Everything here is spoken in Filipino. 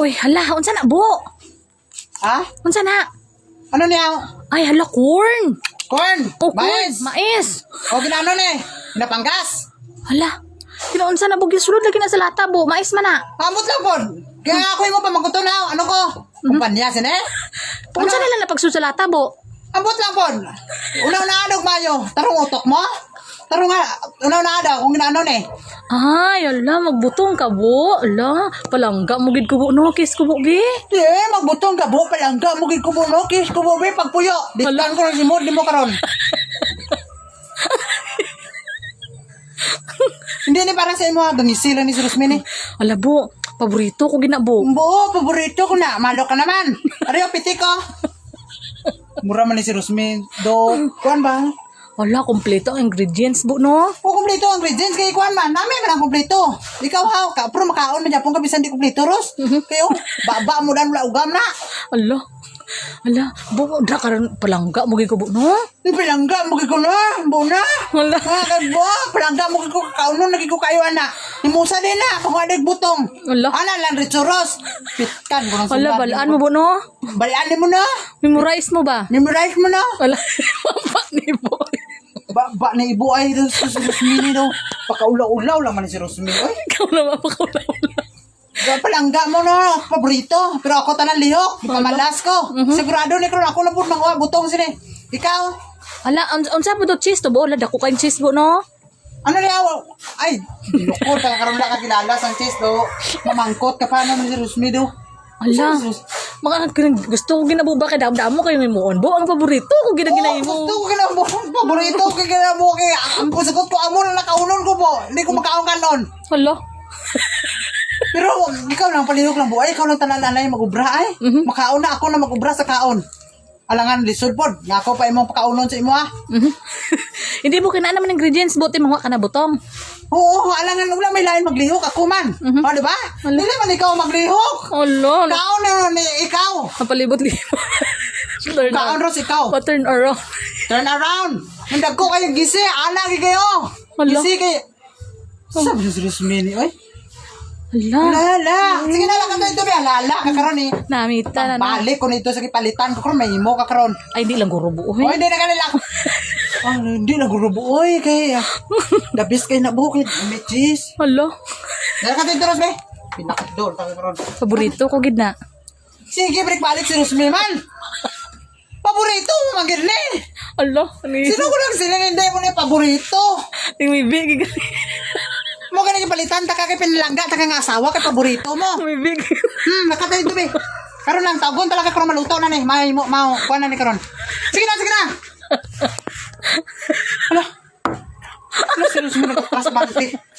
Uy, hala, unsa na, bo? Ha? Unsa na? Ano niya? Ay, hala, corn. Corn! Oh, corn. Mais! Mais. O ginano ni? Napanggas! Hala. Kinaunsa na bugis sulod lagi na sa lata, bo. Mais man na. Amot lang po! Kaya ako yung pamaguto na. Ano ko? Kumpanya sine? Unsa na lang na pagsulod sa lata, bo? Amot lang po! Unaw na adog mayo. Tarong utok mo? Tarong nga. Unaw na adog. Kung ginano ni? Ay, ala, magbutong ka, bo. Ala, palangga mo gid ko, bo. No, kiss ko, bo, be. Di, magbutong ka buo palangga. Mugid ko mo no? Kiss ko mo be pagpuyo. Diskan ko lang si mo. Di mo karon. Hindi ni para sa imo ha. Gangisila ni si Rosmini. Ala, bo. Paborito ko gina, bo. Paborito ko na. Malo ka naman. Ariyo, piti ko. Mura man ni si Rosmin. Do, kuan ba? Ala, kompleto ang ingredients, bo, no? O kumpleto ang ingredients kay kuan man. Dami man ang kumpleto. Ikaw ha, ka, pero makaon man ka bisan di kumpleto, Ros. Kayo, baba mo dan wala ugam na. Ala. Ala, bo, dra karon palangga mo ko, bo, no? Palangga mo ko na, bo na. Wala. Ha, kag bo, palangga mo ko kaunon lagi ko kayo ana. Ni Musa din na, kung adig butong. Ala. Ana lang ritsuros. Pitkan ko nang Ala, balaan mo, bo, no? Balian mo na. Memorize mo ba? Memorize mo na. Wala. Papa ni boy. Ba, ba na ibu ay si Rosmini do. Pakaulaw-ulaw lang man ni si Rosmini. Oy, Ikaw na mapakaula-ula. ba palangga mo no, paborito. Pero ako tanan lihok, pa malas ko. Sigurado ni karon ako na pud mga butong sini. Ikaw, Ala, un unsa po to cheese to bo? Ala, dako kayong cheese bo, no? ano niya? Ay, dinukod ka karon wala ka kilala sang cheese do. Mamangkot ka pa na ni si Rosmini do. Ala, mga kanang- gusto ko ginabuba kay damo-damo kayo may muon. Bo, ang paborito ko Oh, ginaginay gusto mo. ko kina mo, paborito ko mo kay ang pusagot ko amo na nakaunon ko po. Hindi ko makaon kanon. Ala, Pero ikaw lang palihok lang buhay, ikaw lang tanan anay magubra ay. Makaon na ako na magubra sa kaon. Alangan lisod pod, nga ako pa imong pakaunon sa imo ah. mhm. Hindi mo kinaan naman ingredients bo, timawa ka na butong. Oo, alangan wala may lain maglihok ako man. O di ba? Dili man ikaw maglihok. Ala, ala. Kaon na ni ikaw. Napalibot-libot. Turn Kaon around. ros ikaw. Pa-turn around. Turn around. Hindag ko kayo gisi, gi kayo. Hala. Gisi kay Sabi sa Rosmini, oy. Ala, Lala. Sige na lang ka ito, be. Lala ka karon eh. namita na na. Balik ko nito sa kipalitan ko karon may imo ka karon. Ay, di lang guro bo. Oh, hindi na kanila. Ah, hindi na gurubo. Oy, kay the best kay na bukid. May cheese. Ala, Dala ka dito, Rosme. Pinakadol karon. paborito ko gid na. Sige, break balik si Rosme man. Paborito mo ni. Ala, ano yun? Sino ko lang sila hindi mo ni paborito? May big. Mo ganun yung palitan, taka kay pinalangga, taka nga asawa kay paborito mo. May big. Hmm, nakatay ito, be. Karon lang, tagon talaga karon maluto na ni. May mo, mau, kuha na ni karon. Sige na, sige na. Hala. Hala, si Rosme nagkaklas bante.